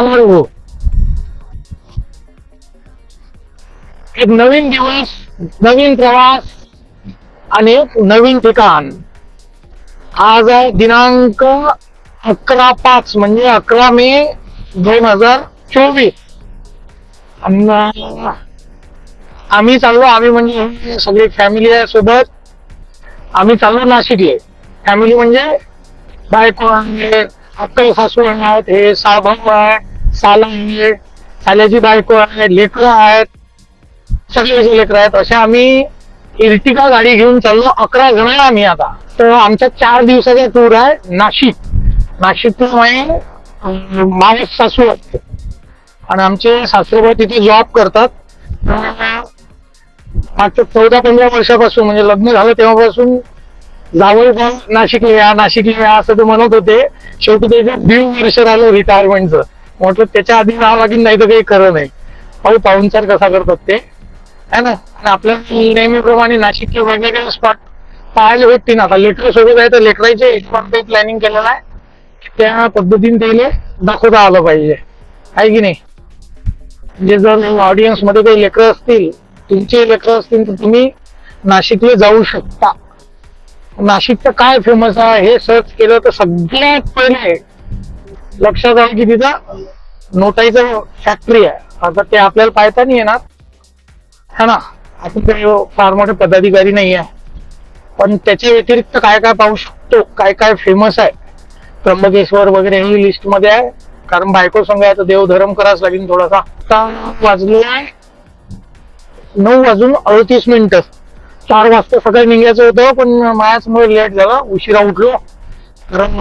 चला एक नवीन दिवस नवीन प्रवास आणि एक नवीन ठिकाण. आज आहे दिनांक अकरा पाच म्हणजे अकरा मे दोन हजार चोवीस. आणि आम्ही चाललो आम्ही म्हणजे सगळी फॅमिली आहे सोबत. आम्ही चाललो नाशिकले फॅमिली म्हणजे बायको आहे अक्कल सासू आहेत हे साभाऊ आहे साला आहे साल्याची बायको आहे लेकरं आहेत सगळे लेकरं आहेत. असे आम्ही इर्टिका गाडी घेऊन चाललो अकरा जण आहे आम्ही आता. तर आमचा चार दिवसाचा टूर आहे नाशिक. नाशिकला माझे सासू असते आणि आमचे सासूबाई तिथे जॉब करतात. मागच्या चौदा पंधरा वर्षापासून म्हणजे लग्न झालं तेव्हापासून जावळ पण नाशिकला या नाशिकला या असं ते म्हणत होते. शेवटी त्याचं दीड वर्ष राहिलं रिटायरमेंटचं म्हटलं त्याच्या आधी राहावं लागेल नाही तर काही खरं नाही. पाहू पाहुणचार कसा करतात ते. है ना? आणि आपल्या नेहमीप्रमाणे नाशिकचे वेगवेगळे स्पॉट पाहायला भेटतील. आता लेटर सोबत आहे तर लेकरायचे स्पॉट काही प्लॅनिंग केलेलं आहे त्या पद्धतीने त्याला दाखवता आलं पाहिजे. आहे की नाही? म्हणजे जर ऑडियन्समध्ये काही लेकरं असतील तुमचे लेकरं असतील तर तुम्ही नाशिकला जाऊ शकता. नाशिकचं काय फेमस आहे हे सर्च केलं तर सगळ्यात पहिले लक्षात आलं की तिथं नोटाईचं फॅक्टरी आहे. आता ते आपल्याला पाहता नाही येणार. है ना. आपण काही फार मोठे पदाधिकारी नाही आहे. पण त्याच्या व्यतिरिक्त काय काय पाहू शकतो? काय काय फेमस आहे? त्र्यंबकेश्वर वगैरे ही लिस्टमध्ये आहे. कारण बायको संघ आहे तर देवधर्म करावाच लागेल थोडासा. आता वाजले आहे. नऊ वाजून अडतीस मिनिट. चार वाजता सकाळी निघायचं होतं पण माझ्यासमोर लेट झाला. उशिरा उठलो. कारण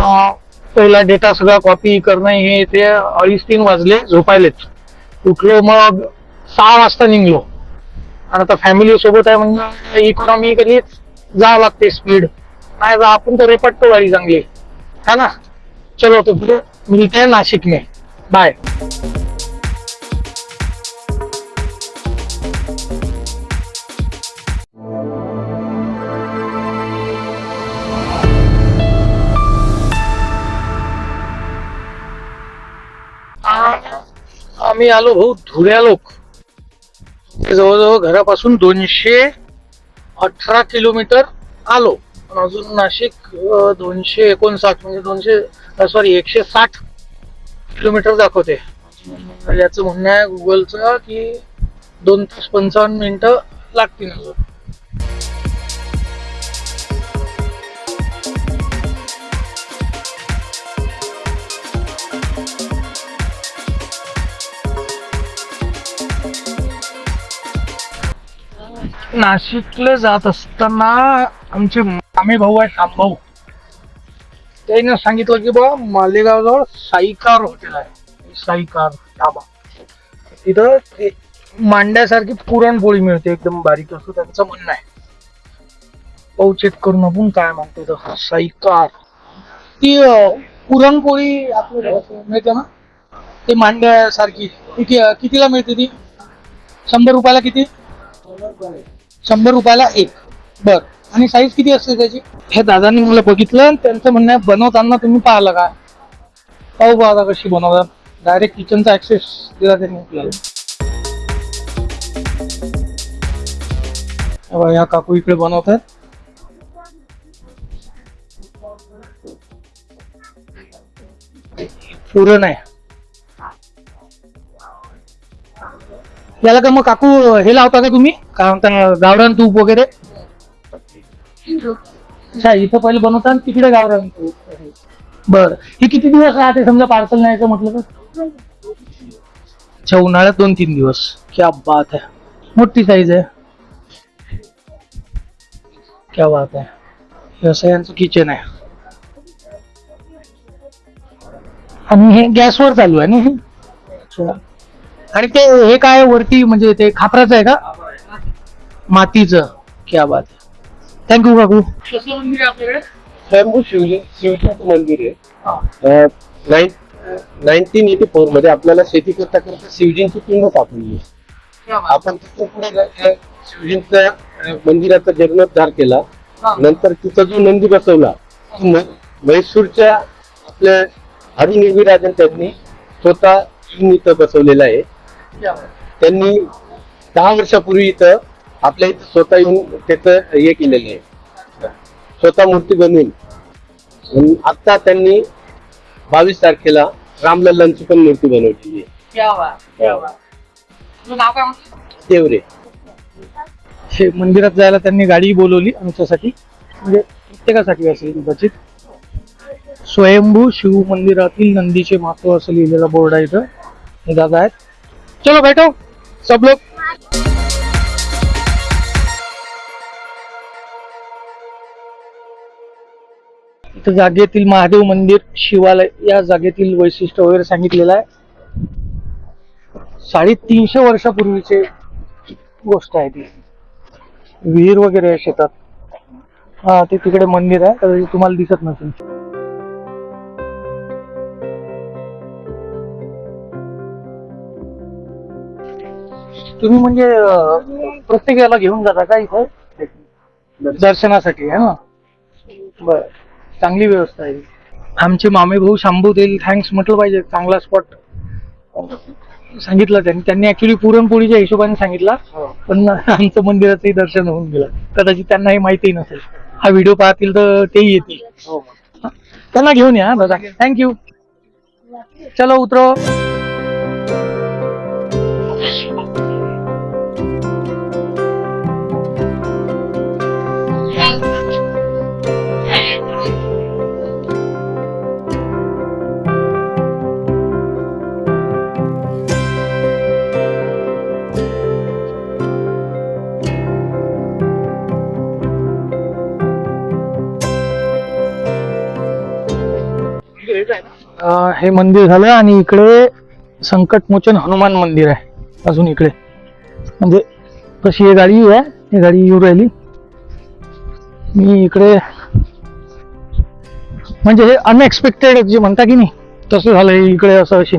पहिला डेटा सगळा कॉपी करणं हे ते अडीच तीन वाजले झोपायलेच उठलो मग सहा वाजता निघलो. आणि आता फॅमिली सोबत आहे म्हणजे इकॉनॉमिकलीच जावं लागते स्पीड नाही जा आपण तर रेपटतो गाडी चांगली है ना? चलो तो मिलते हैं में बाय आम्ही आलो भाऊ धुळ्या लोक. जवळजवळ घरापासून दोनशे अठरा किलोमीटर आलो. पण अजून नाशिक दोनशे एकोणसाठ म्हणजे दोनशे सॉरी एकशे साठ किलोमीटर दाखवते. याचं म्हणणं आहे गुगलचं की दोन तास पंचावन्न मिनिटं लागतील अजून. नाशिकला जात असताना आमचे मामे भाऊ आहे शामभाऊ त्यांनी सांगितलं की बा मालेगावजवळ साईकार हॉटेल आहे. साईकार ढाबा. तिथं ते मांड्यासारखी पुरणपोळी मिळते एकदम बारीक असं त्यांचं म्हणणं आहे. पाहू चेक करून आपण काय म्हणते तर साईकार. ती पुरणपोळी आपल्या मिळते ना? ते मांड्यासारखी. किती कितीला मिळते ती? शंभर रुपयाला किती? शंभर रुपयाला एक. बर. आणि साईज किती असते त्याची? हे दादांनी मला बघितलं आणि त्यांचं म्हणणं आहे बनवताना तुम्ही पाहिलं का? पाहू बा कशी बनवतात. डायरेक्ट किचनचा ऍक्सेस दिला त्यांनी. आपल्याला या काकू इकडे बनवतात. पुरण आहे. याला का मग काकू हे लावता का तुम्ही? काय म्हणता गावरान तूप वगैरे? अच्छा इथं पहिले बनवता आणि तिकडे गावरान तूप. बर. हे किती दिवस राहते? समजा पार्सल न्यायचं म्हटलं तर? अच्छा उन्हाळ्यात दोन तीन दिवस. क्या बात आहे. मोठी साईज आहे. क्या बात आहे. हे असं यांचं किचन आहे. आणि हे गॅसवर चालू आहे ना हे? अच्छा. आणि ते हे काय वरती म्हणजे ते खापराचं आहे का? मातीचं. क्या बात थँक्यू काकू. कसलं मंदिर आहे आपल्याकडे? स्वयंभू शिवलिंग शिवजीचं मंदिर हा. आहे नाईन्टीन एटी फोरमध्ये आपल्याला शेती करता करता शिवजींची पिंड सापडली. आपण तिथून पुढे शिवजींच्या मंदिराचा जीर्णोद्धार केला. हा. नंतर तिथं जो नंदी बसवला म्हैसूरच्या आपल्या हरिनिर्विराजन त्यांनी स्वतः इथं बसवलेला आहे. त्यांनी दहा वर्षापूर्वी इथं आपल्या इथं स्वतः येऊन त्याचं हे केलेलं आहे. स्वतः मूर्ती बनवून आणि आता त्यांनी बावीस तारखेला रामलल्लांची पण मूर्ती बनवलेली आहे. तेवरे हे. मंदिरात जायला त्यांनी गाडी बोलवली आमच्यासाठी. म्हणजे प्रत्येकासाठी असेल कदाचित. स्वयंभू शिव मंदिरातील नंदीचे महत्त्व असं लिहिलेला बोर्ड आहे इथं. हे दादा आहेत. चलो बैठो सब लोग। इथं जागेतील महादेव मंदिर शिवालय या जागेतील वैशिष्ट्य वगैरे सांगितलेलं आहे. साडेतीनशे वर्षापूर्वीचे गोष्ट आहे ती. विहीर वगैरे आहे शेतात. हा ते तिकडे मंदिर आहे कदाचित तुम्हाला दिसत नसेल. तुम्ही म्हणजे अं, प्रत्येक याला घेऊन जाता का इथं? दर्शनासाठी आहे ना? बर. चांगली व्यवस्था आहे. आमचे मामे भाऊ शांभू देईल थँक्स म्हटलं पाहिजे चांगला स्पॉट सांगितलं त्यांनी. त्यांनी ऍक्च्युली पुरणपोळीच्या हिशोबाने सांगितला पण आमचं मंदिराचंही दर्शन होऊन गेलं. कदाचित त्यांना हे माहिती नसेल. हा व्हिडिओ पाहतील तर तेही येतील. हा. त्यांना घेऊन या हा दादा थँक्यू चलो उतरो हे मंदिर झालं आणि इकडे संकटमोचन हनुमान मंदिर आहे. अजून इकडे. म्हणजे कशी हे गाडी आहे ही गाडी येऊ राहिली. मी इकडे म्हणजे हे अनएक्सपेक्टेड जे म्हणता की नाही तसं झालं इकडे असं अशी.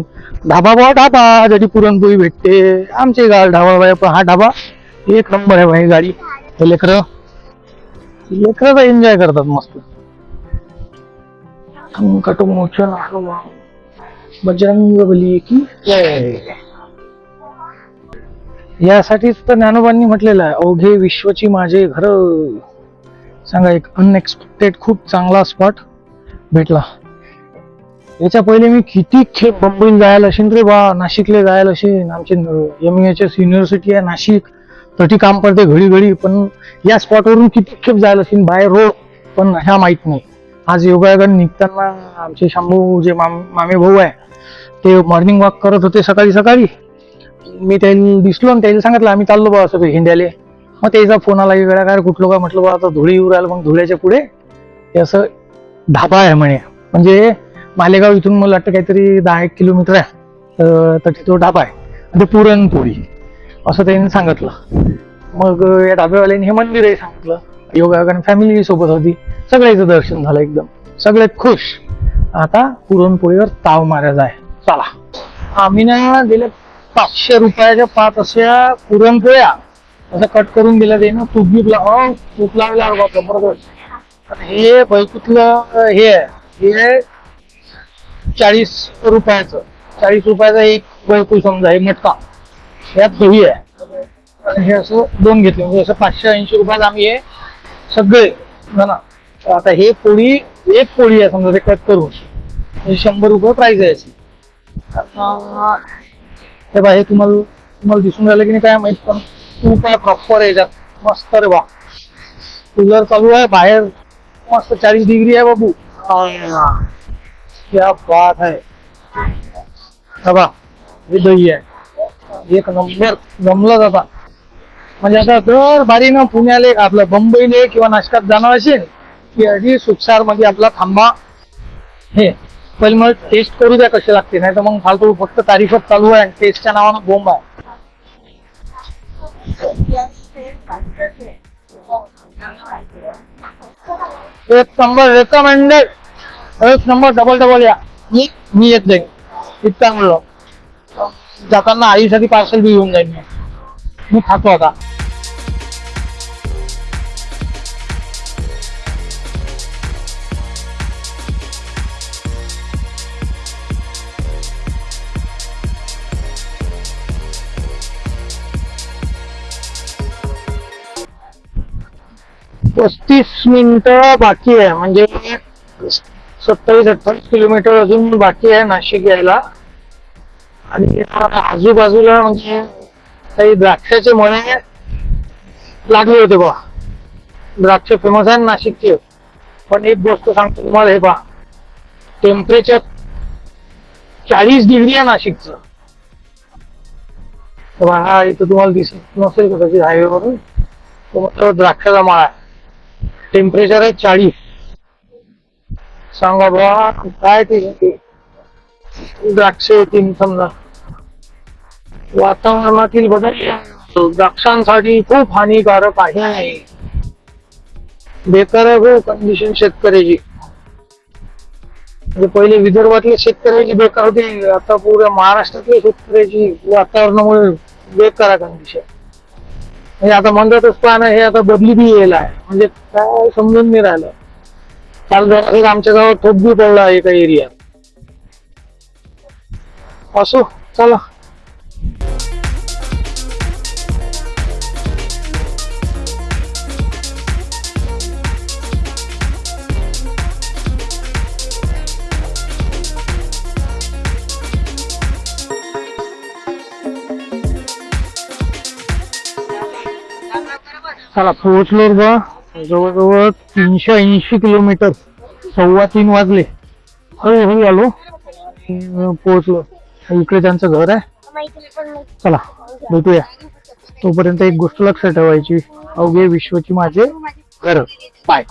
ढाबा बा ढाबा ज्याची पुरणपोळी भेटते आमचे गाव ढाबा बाय पण हा ढाबा एक नंबर आहे भाई गाडी. हे लेकरं लेकरं एन्जॉय करतात मस्त. संकटमोचन हनुमान. बजरंग बली की यासाठीच तर ज्ञानोबांनी म्हटलेलं आहे अवघे विश्वची माझे घर. सांगा एक अनएक्सपेक्टेड खूप चांगला स्पॉट भेटला. याच्या पहिले मी किती खेप मुंबईला जायला असेल रे बा नाशिकला जायला असेल आमचे एम एच एस युनिव्हर्सिटी आहे नाशिक. तटी काम पडते घडी घडी पण या स्पॉटवरून किती खेप जायला असेल बाय रोड. पण ह्या माहीत नाही. आज योगायोगाने निघताना आमचे शंभू जे माम मामे भाऊ आहे ते मॉर्निंग वॉक करत होते सकाळी सकाळी. मी त्यांनी दिसलो आणि त्यांनी सांगितलं आम्ही चाललो बा असं हिंड्याले. मग त्याचा फोन आला की वेळा काय कुठलो का? म्हटलं बा आता धुळे येऊ राहिलं मग धुळ्याच्या पुढे. हे असं ढाबा आहे म्हणे. म्हणजे मालेगाव इथून मला वाटतं काहीतरी दहा एक किलोमीटर आहे. तर तिथं ढाबा आहे. ते पुरणपोळी. असं त्यांनी सांगितलं. मग या ढाब्यावाल्याने हे मंदिर आहे सांगितलं. कारण फॅमिली सोबत होती. सगळ्याचं दर्शन झालं एकदम. सगळ्यात खुश. आता पुरणपोळीवर ताव मारायचा आहे. चला. आम्ही ना दिले पाचशे रुपयाच्या पाच अशा पुरणपोळ्या. असं कट करून दिल्या ते ना तूप बीप लाव हो, तूप लावल्यावर बाप जबरदस्त हे बैकुतलं हे आहे. हे चाळीस रुपयाचं. चाळीस रुपयाचा एक बैकू समजा हे मटका. यात दही आहे. आणि हे असं दोन घेतले. म्हणजे असं पाचशे ऐंशी रुपयात आम्ही हे सगळे ना आता हे पोळी एक पोळी आहे समजा ते कट करून. म्हणजे शंभर रुपये प्राईज आहे याची. हे. बा हे तुम्हाला तुम्हाला दिसून राहिलं की नाही काय माहीत पण तू काय प्रॉपर याच्यात. मस्त रे बा. कूलर चालू आहे बाहेर मस्त चाळीस डिग्री आहे बाबू. क्या बात है बाबा बा हे दही आहे. एक नंबर जमलं जाता. म्हणजे आता दर बारीनं पुण्याले आपलं बंबईले किंवा नाशकात जाणार असेल की अगदी सुखसारमध्ये आपला थांबा. हे. पहिले मग टेस्ट करू द्या कसे लागते नाही तर मग फालतू फक्त तारीफच चालू आहे आणि टेस्टच्या नावानं बोंब आहे. एक नंबर रेकमेंडेड एक नंबर डबल डबल या. मी मी येत जाईन इतका म्हणलं. जाताना आईसाठी पार्सल बी घेऊन जाईन मी खातो आता. पस्तीस मिनिटं बाकी आहे. म्हणजे सत्तावीस अठ्ठावीस किलोमीटर अजून बाकी आहे नाशिक यायला. आणि आजूबाजूला म्हणजे काही द्राक्षाचे मळे लागले होते बा द्राक्ष फेमस आहे नाशिकचे. पण एक गोष्ट सांगतो तुम्हाला हे पहा. टेम्परेचर चाळीस डिग्री आहे नाशिकचं. हा इथं तुम्हाला दिसत नसेल कदाचित हायवे वरून. तो द्राक्षाचा माळा आहे. टेम्परेचर आहे चाळीस. सांगा बा काय ते? द्राक्ष येतील समजा. वातावरणातील बदल द्राक्षांसाठी खूप हानिकारक आहे. बेकार आहे हो कंडिशन शेतकऱ्याची. म्हणजे पहिले विदर्भातल्या शेतकऱ्याची बेकार होती आता पुऱ्या महाराष्ट्रातल्या शेतकऱ्याची वातावरणामुळे बेकार आहे कंडिशन म्हणजे आता म्हणतातच पाहणं हे आता बदली बी येईल आहे. म्हणजे काय समजून नाही राहिलं. काल एक आमच्या गावात ठोप बी पडला एका एरियात. असो चला. चला पोहोचलो बा जवळजवळ तीनशे ऐंशी किलोमीटर सव्वा तीन वाजले. हळू हळू आलो. पोहोचलो. इकडे त्यांचं घर आहे. चला भेटूया. तोपर्यंत एक गोष्ट लक्षात ठेवायची. अवघे विश्वची माझे घर. पाय